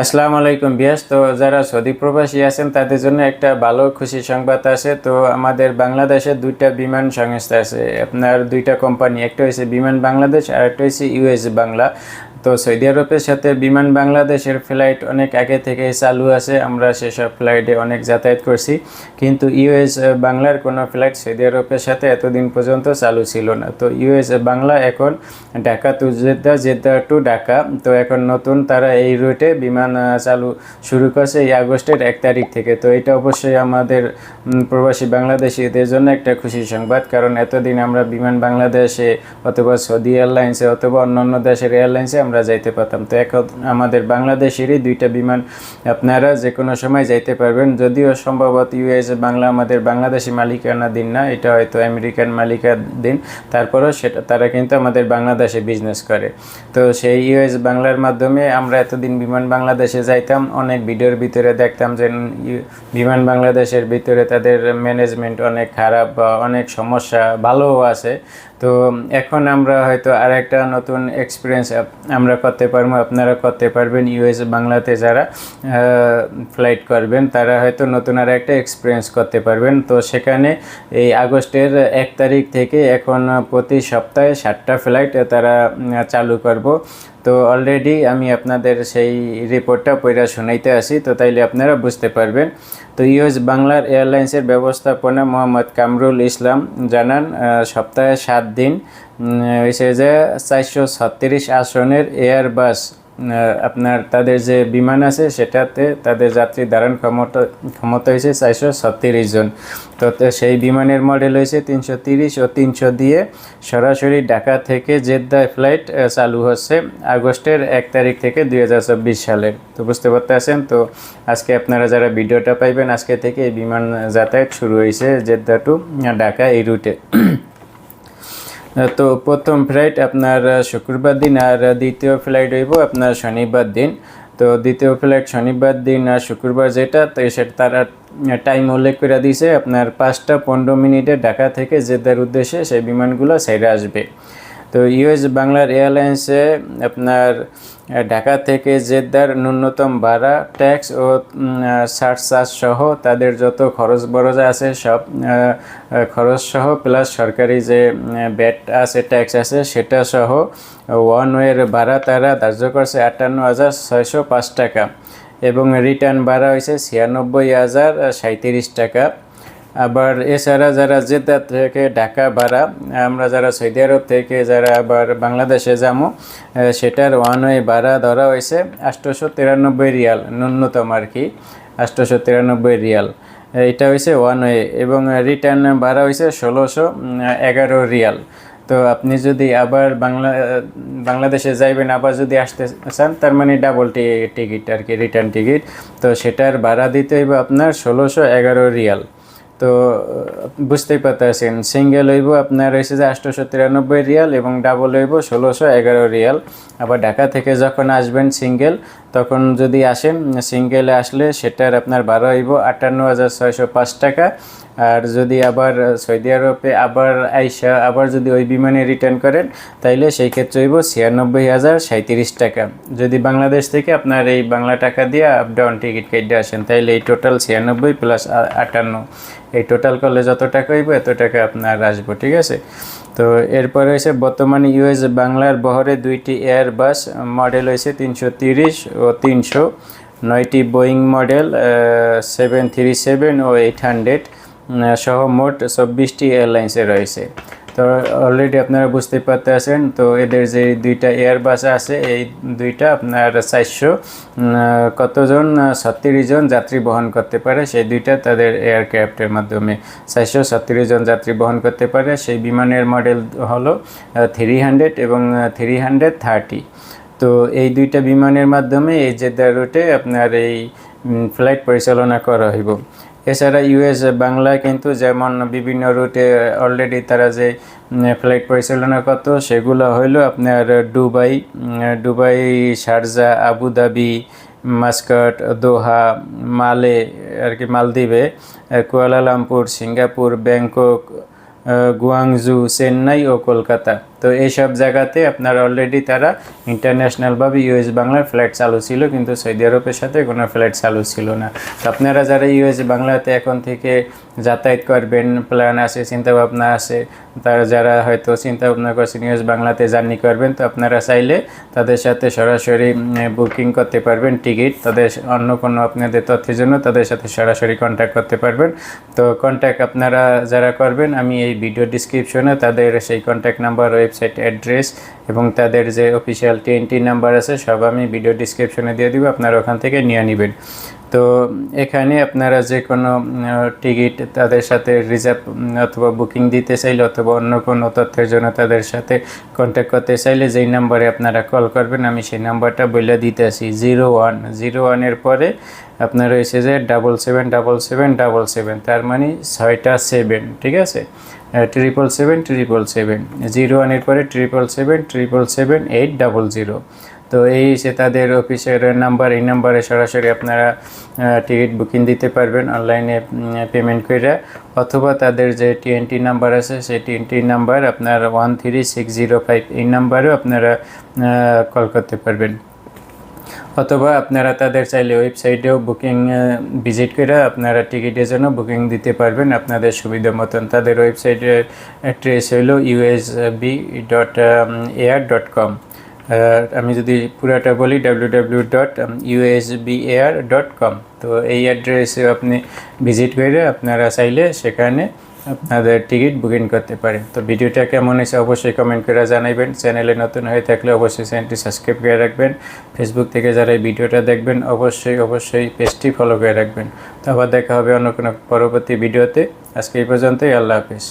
আসসালামু আলাইকুম বিয়াস। তো যারা সৌদি প্রবাসী আছেন, তাদের জন্য একটা ভালো খুশি সংবাদ আছে। তো আমাদের বাংলাদেশে দুইটা বিমান সংস্থা আছে। আপনার দুইটা কোম্পানি, একটা হয়েছে বিমান বাংলাদেশ আর একটা হয়েছে ইউএস বাংলা। তো সৌদি আরবের সাথে বিমান বাংলাদেশের ফ্লাইট অনেক আগে থেকে চালু আছে। আমরা সেসব ফ্লাইটে অনেক যাতায়াত করছি। কিন্তু ইউএস বাংলার কোনো ফ্লাইট সৌদি আরবের সাথে এতদিন পর্যন্ত চালু ছিল না। তো ইউএস বাংলা এখন Dhaka to Jeddah Jeddah to Dhaka. তো এখন নতুন তারা এই রুটে বিমান চালু শুরু করছে এই আগস্টের এক তারিখ থেকে। তো এটা অবশ্যই আমাদের প্রবাসী বাংলাদেশিদের জন্য একটা খুশি সংবাদ। কারণ এতদিন আমরা বিমান বাংলাদেশে অথবা সৌদি এয়ারলাইন্সে অথবা অন্যান্য দেশের এয়ারলাইন্সে আমরা যাইতে পারতাম। তো এখন আমাদের বাংলাদেশেরই দুইটা বিমান আপনারা যে কোনো সময় যাইতে পারবেন। যদিও সম্ভবত ইউএস বাংলা আমাদের বাংলাদেশি মালিকানা দিন না, এটা হয়তো আমেরিকান মালিকার দিন। তারপরেও সেটা, তারা কিন্তু আমাদের বাংলাদেশে বিজনেস করে। তো সেই ইউএস বাংলার মাধ্যমে আমরা এতদিন বিমান বাংলাদেশে যাইতাম। অনেক ভিডিওর ভিতরে দেখতাম যে বিমান বাংলাদেশের ভিতরে তাদের ম্যানেজমেন্ট অনেক খারাপ বা অনেক সমস্যা ভালোও আছে। তো এখন আমরা হয়তো আর একটা নতুন এক্সপিরিয়েন্স আমরা করতে পারব, আপনারা করতে পারবেন ইউএস বাংলাতে যারা ফ্লাইট করবেন, তারা হয়তো নতুন আর একটা এক্সপিরিয়েন্স করতে পারবেন। তো সেখানে এই আগস্টের এক তারিখ থেকে এখন প্রতি সপ্তাহে সাতটা ফ্লাইট তারা চালু করব। তো অলরেডি আমি আপনাদের সেই রিপোর্টটা পয়রা শোনাইতে আসি, তো তাইলে আপনারা বুঝতে পারবেন। তো ইউএস বাংলার এয়ারলাইন্সের ব্যবস্থাপনা মোহাম্মদ কামরুল ইসলাম জানান সপ্তাহে সাত দিন হয়েছে যে চারশো ছত্রিশ আসনের এয়ারবাস আপনার তাদের যে বিমান আছে, সেটাতে তাদের যাত্রী ধারণ ক্ষমতা ক্ষমতা হয়েছে চারশো ছত্রিশ জন। তো সেই বিমানের মডেল হয়েছে তিনশো তিরিশ ও তিনশো দিয়ে সরাসরি ঢাকা থেকে জেদ্দা ফ্লাইট চালু হচ্ছে আগস্টের এক তারিখ থেকে দুই হাজার চব্বিশ সালের তো বুঝতে পারতেছেন? তো আজকে আপনারা যারা ভিডিওটা পাইবেন, আজকে থেকে এই বিমান যাতায়াত শুরু হয়েছে জেদ্দা টু ঢাকা এই রুটে তো প্রথম ফ্লাইট আপনার শুক্রবার দিন আর দ্বিতীয় ফ্লাইট হইব আপনার শনিবার দিন। তো দ্বিতীয় ফ্লাইট শনিবার দিন আর শুক্রবার যেটা, তো সেটা তারা টাইম উল্লেখ করে দিয়েছে, আপনার পাঁচটা পনেরো মিনিটে ঢাকা থেকে জেদ্দার উদ্দেশ্যে সেই বিমানগুলো সেরে আসবে। তো ইউএস বাংলার এয়ারলাইন্সে আপনার ঢাকা থেকে জেদ্দার ন্যূনতম ভাড়া, ট্যাক্স ও সার চার্জ সহ তাদের যত খরচ বরচ আছে সব খরচ সহ প্লাস সরকারি যে ব্যাট আছে, ট্যাক্স আছে, সেটা সহ ওয়ান ওয়ের ভাড়া তারা ধার্য করছে আটান্ন হাজার ছয়শো পাঁচ টাকা এবং রিটার্ন ভাড়া হয়েছে ছিয়ানব্বই হাজার সাঁত্রিশ টাকা। আবার এছাড়া যারা জেদ্দা থেকে ঢাকা ভাড়া, আমরা যারা সৌদি আরব থেকে যারা আবার বাংলাদেশে যাব সেটার ওয়ান ওয়ে ভাড়া ধরা হয়েছে আটশোশো তিরানব্বই রিয়াল, ন্যূনতম আর কি আটশোশো তিরানব্বই রিয়াল। এটা হয়েছে ওয়ান ওয়ে এবং রিটার্ন ভাড়া হয়েছে ষোলোশো এগারো রিয়াল। তো আপনি যদি আবার বাংলা বাংলাদেশে যাইবেন, আবার যদি আসতে চান, তার মানে ডাবল টিকিট আর কি রিটার্ন টিকিট। তো সেটার ভাড়া দিতে হইব আপনার ষোলোশো এগারো রিয়াল। তো বুঝতেই পারতেছেন। সিঙ্গেল হইব আপনার হয়েছে যে আটশোশো তিরানব্বই রিয়াল এবং ডাবল হইব ষোলোশো এগারো রিয়াল। আবার ঢাকা থেকে যখন আসবেন সিঙ্গেল তখন যদি আসেন সিঙ্গেলে আসলে সেটার আপনার বারো হইব আটান্ন হাজার ছয়শো পাঁচ টাকা। আর যদি আবার সৌদি আরবে আবার আইসা আবার যদি ওই বিমানে রিটার্ন করেন, তাইলে সেই ক্ষেত্রে হইব ছিয়ানব্বই হাজার সাঁত্রিশ টাকা। যদি বাংলাদেশ থেকে আপনার এই বাংলা টাকা দিয়ে আপ ডাউন টিকিট কেটে আসেন, তাইলে এই টোটাল ছিয়ানব্বই প্লাস আটান্ন। এই টোটাল করলে যত টাকা হইব, এত টাকা আপনার আসব, ঠিক আছে? তো এরপরে হয়েছে বর্তমানে ইউএস বাংলার বহরে দুইটি এয়ারবাস মডেল হয়েছে তিনশো তিরিশ ও তিনশো। নয়টি Boeing model seven three seven ও এইট হান্ড্রেড সহ মোট চব্বিশটি এয়ারলাইন্সে রয়েছে। তো অলরেডি আপনারা বুঝতে পারতেছেন, তো এদের যে দুইটা এয়ারবাস আছে, এই দুইটা আপনার চারশো কতজন, ছত্রিশ জন যাত্রী বহন করতে পারে, সেই দুইটা তাদের এয়ারক্রাফটের মাধ্যমে। চারশো, ছত্রিশ জন যাত্রী বহন করতে পারে, সেই বিমানের মডেল হলো থ্রি হান্ড্রেড এবং থ্রি হান্ড্রেড থার্টি তো এই দুইটা বিমানের মাধ্যমে এই জেদ্দা রুটে আপনার এই ফ্লাইট পরিচালনা করা হইব। এছাড়া ইউএস বাংলায় কিন্তু যেমন বিভিন্ন রুটে অলরেডি তারা যে ফ্লাইট পরিচালনা করত, সেগুলো হইল আপনার Dubai Dubai, Sharjah, Abu Dhabi, Muscat, Doha, Male আর কি মালদ্বীপে Kuala Lumpur, Singapore, Bangkok Guangzhou Chennai ও কলকাতা। তো এইসব জায়গাতে আপনার অলরেডি তারা ইন্টারন্যাশনালভাবে ইউএস বাংলার ফ্ল্যাট চালু ছিল, কিন্তু সৌদি আরবের সাথে কোনো ফ্ল্যাট চালু ছিল না। তো আপনারা যারা ইউএস বাংলাতে এখন থেকে যাতায়াত করবেন প্ল্যান আছে, চিন্তাভাবনা আছে, তারা যারা হয়তো চিন্তা ভাবনা করছেন ইউএস বাংলাতে জার্নি করবেন, তো আপনারা চাইলে তাদের সাথে সরাসরি বুকিং করতে পারবেন টিকিট তাদের অন্য কোনো আপনাদের তথ্যের জন্য তাদের সাথে সরাসরি কন্ট্যাক্ট করতে পারবেন। তো কন্ট্যাক্ট আপনারা যারা করবেন, আমি এই ভিডিও ডিসক্রিপশনে তাদের সেই কন্ট্যাক্ট নাম্বার ওয়েবসাইট অ্যাড্রেস এবং তাদের যে অফিসিয়াল টিএনটি নাম্বার আছে, সব আমি ভিডিও ডিসক্রিপশনে দিয়ে দিব, আপনারা ওখান থেকে নিয়ে নেবেন। তো এখানে আপনারা যে কোনো টিকিট তাদের সাথে রিজার্ভ অথবা বুকিং দিতে চাইলে অথবা অন্য কোনো তথ্যের জন্য তাদের সাথে কন্ট্যাক্ট করতে চাইলে যেই নাম্বারে আপনারা কল করবেন, আমি সেই নাম্বারটা বলে দিতেছি জিরো ওয়ান, জিরো ওয়ানের পরে আপনার রয়েছে যে double seven double seven double seven, তার মানে ছয়টা সেভেন, ঠিক আছে? Triple seven triple seven zero ওয়ানের পরে triple seven triple seven eight double zero তো এই সে তাদের অফিসের নাম্বার, এই নাম্বারে সরাসরি আপনারা টিকিট বুকিং দিতে পারবেন অনলাইনে পেমেন্ট করে। অথবা তাদের যে টিএনটি নাম্বার আছে, সেই টিএনটি নাম্বার আপনার one three six zero five এই নাম্বারেও আপনারা কল করতে পারবেন। অথবা আপনারা তাদের চাইলে ওয়েবসাইটেও বুকিং ভিজিট করে আপনারা টিকিটের জন্য বুকিং দিতে পারবেন আপনাদের সুবিধা মতন। তাদের ওয়েবসাইটের অ্যাড্রেস হলো USB dot air dot com আমি যদি পুরাটা বলি W W dot USB air dot com তো এই অ্যাড্রেসে আপনি ভিজিট করে আপনারা চাইলে সেখানে আপনাদের টিকিট বুকিং করতে পারেন। তো ভিডিওটা কেমন হয়েছে অবশ্যই কমেন্ট করে জানাবেন। চ্যানেলে নতুন হয়ে থাকলে অবশ্যই চ্যানেলটি সাবস্ক্রাইব করে রাখবেন। ফেসবুক থেকে যারা এই ভিডিওটা দেখবেন, অবশ্যই অবশ্যই পেজটি ফলো করে রাখবেন। তো আবার দেখা হবে অন্য কোনো পরবর্তী ভিডিওতে। আজকে এই পর্যন্তই, আল্লাহ হাফিজ।